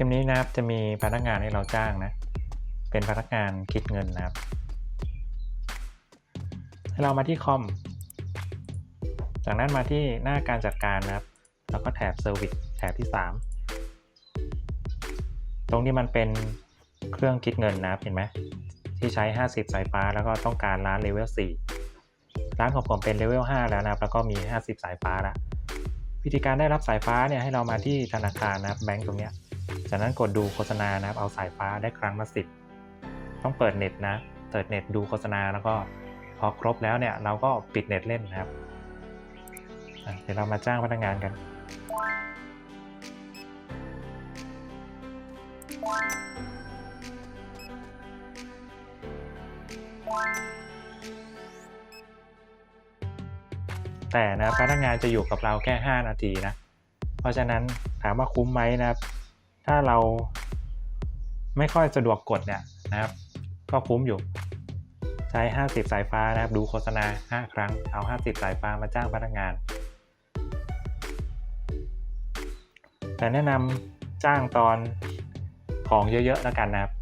ลิปนี้นะครับจะมีพนักงานให้เราจ้างนะ เป็นพนักงานคิดเงินนะครับ ให้เรามาที่คอม จากนั้นมาที่หน้าการจัดการนะครับ แล้วก็แถบ Service แถบที่ 3 ตรงนี้มันเป็นเครื่องคิดเงินนะครับเห็นไหมที่ใช้ 50 สายฟ้า แล้วก็ต้องการร้านเลเวล 4 ร้านของผมเป็นเลเวล 5 แล้วนะครับ แล้วก็มี 50 สายฟ้าแล้ววิธีการได้รับสายฟ้าเนี่ยให้เรามาที่ธนาคารนะครับแบงก์ตรงเนี้ย จากนั้นกดดูโฆษณานะครับ เอาสายฟ้าได้ครั้งละสิบต้องเปิดเน็ตนะ เปิดเน็ตดูโฆษณาแล้วก็พอครบแล้วเนี่ยเราก็ปิดเน็ตเล่นนะครับ เดี๋ยวเรามาจ้างพนักงานกันแต่นะพนักงานจะอยู่กับเราแค่ 5 นาทีนะ เพราะฉะนั้นถามว่าคุ้มไหมนะครับ ถ้าเราไม่ค่อยสะดวกกดเนี่ยนะครับ ก็คุ้มอยู่ ใช้ 50 สายฟ้านะครับ ดูโฆษณา 5 ครั้ง เอา 50 สายฟ้ามาจ้างพนักงาน แต่แนะนำจ้างตอนของเยอะ ๆ แล้วกันนะครับ